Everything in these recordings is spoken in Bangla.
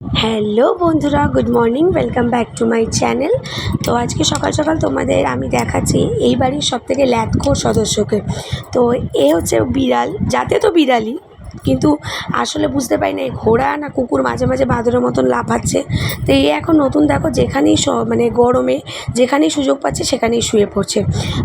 হ্যালো বন্ধুরা, good morning, welcome back to my channel. তো আজকে সকাল সকাল তোমাদের আমি দেখাচ্ছি এই বাড়ির সব থেকে ল্যাথখোর সদস্যকে। তো এ হচ্ছে বিড়াল যাতে তো বিড়ালই কিন্তু আসলে বুঝতে পারি না এই ঘোড়া না কুকুর মাঝে মাঝে বাঁদরের মতন লাফাচ্ছে। তো এই এখন নতুন দেখো যেখানেই মানে গরমে যেখানেই সুযোগ পাচ্ছে সেখানেই শুয়ে পড়ছে।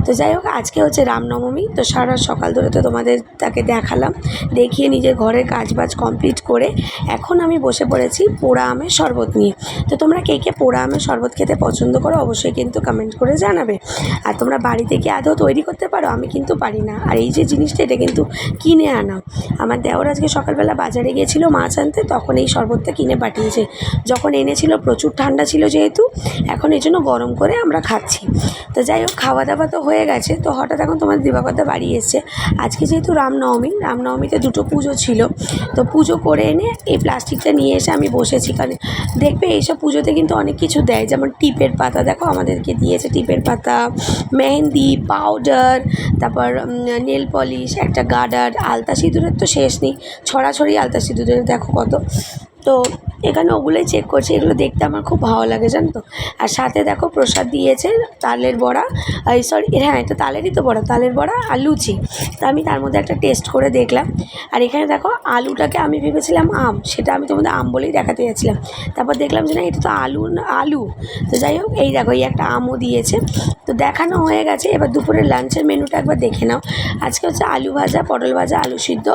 তো যাই হোক, আজকে হচ্ছে রামনবমী, তো সারা সকাল ধরে তো তোমাদের তাকে দেখালাম। দেখিয়ে নিজের ঘরের কাজবাজ কমপ্লিট করে এখন আমি বসে পড়েছি পোড়া আমের শরবত নিয়ে। তো তোমরা কে কে পোড়া আমের শরবত খেতে পছন্দ করো অবশ্যই কিন্তু কমেন্ট করে জানাবে। আর তোমরা বাড়িতে কি আদৌ তৈরি করতে পারো? আমি কিন্তু পারি না। আর এই যে জিনিসটা, এটা কিন্তু কিনে আনা। আমার দেওর আজকে সকালবেলা বাজারে গিয়েছিল মাছ আনতে, তখন এই শরবতটা কিনে পাঠিয়েছে। যখন এনেছিল, প্রচুর ঠান্ডা ছিল যেহেতু, এখন এই জন্য গরম করে আমরা খাচ্ছি। তো যাই হোক খাওয়া দাওয়া তো হয়ে গেছে। তো হঠাৎ এখন তোমার দিবাকরদা বাড়ি এসছে। আজকে যেহেতু রামনবমী, রামনবমীতে দুটো পুজো ছিল। তো পুজো করে এনে এই প্লাস্টিকটা নিয়ে এসে আমি বসেছি। কারণ দেখবে এইসব পুজোতে কিন্তু অনেক কিছু দেয়। যেমন টিপের পাতা, দেখো আমাদেরকে দিয়েছে টিপের পাতা, মেহেন্দি পাউডার তারপর নেল পলিশ একটা গার্ডার আলতা সিঁদুরের তো শেষ ছড়াছড়ি আলতা সিঁদুরের দেখো কত। তো এখানে ওগুলোই চেক করছি, এগুলো দেখতে আমার খুব ভালো লাগে, জানো তো। আর সাথে দেখো প্রসাদ দিয়েছে, তালের বড়া, এই সরি হ্যাঁ এটা তালেরই তো বড়া, তালের বড়া আর লুচি। তা আমি তার মধ্যে একটা টেস্ট করে দেখলাম। আর এখানে দেখো আলুটাকে আমি ভেবেছিলাম আম, সেটা আমি তোমাদের আম বলেই দেখাতে যাচ্ছিলাম। তারপর দেখলাম যে না, এটা তো আলু আলু। তো যাই হোক, এই দেখো, এই একটা আমও দিয়েছে। তো দেখানো হয়ে গেছে, এবার দুপুরের লাঞ্চের মেনুটা একবার দেখে নাও। আজকে হচ্ছে আলু ভাজা, পটল ভাজা, আলু সিদ্ধ,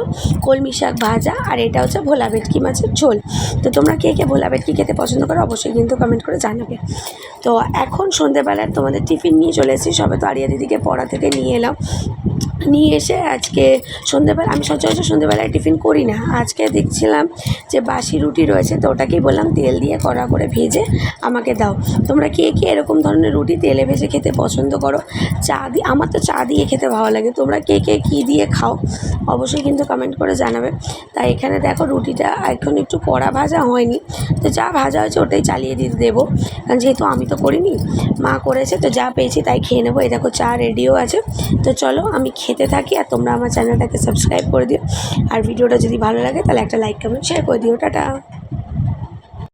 কলমি শাক ভাজা, আর এটা হচ্ছে ভোলা ভেটকি মাছের ঝোল। তো তোমরা কে কে ভোলা কী খেতে পছন্দ করো অবশ্যই কিন্তু কমেন্ট করে জানাবে। তো এখন সন্ধেবেলায় তোমাদের টিফিন নিয়ে চলে এসেছি, সবে তো আরিয়া দিদিকে পড়া থেকে নিয়ে এলাম। নিয়ে এসে আজকে সন্ধেবেলা, আমি সচরাচর সন্ধেবেলায় টিফিন করি না, আজকে দেখছিলাম যে বাসি রুটি রয়েছে, তো ওটাকেই বললাম তেল দিয়ে কড়া করে ভেজে আমাকে দাও। তোমরা কে কে এরকম ধরনের রুটি তেলে ভেজে খেতে পছন্দ করো? চা দিয়ে আমার তো চা দিয়ে খেতে ভালো লাগে, তোমরা কে কে কী দিয়ে খাও? অবশ্যই কিন্তু কমেন্ট করে জানাবে। তাই এখানে দেখো রুটিটা এখন একটু কড়া ভাজা হয়নি তো যা ভাজা হয়েছে ওটাই চালিয়ে দিতে দেবো। কারণ যেহেতু আমি তো করিনি, মা করেছে, তো যা পেয়েছি তাই খেয়ে নেব। এই দেখো চা রেডিও আছে। তো চলো আমি খেতে থাকি আর তোমরা আমার চ্যানেলটাকে সাবস্ক্রাইব করে দিও। আর ভিডিওটা যদি ভালো লাগে তাহলে একটা লাইক, কমেন্ট শেয়ার করে দিও। টাটা।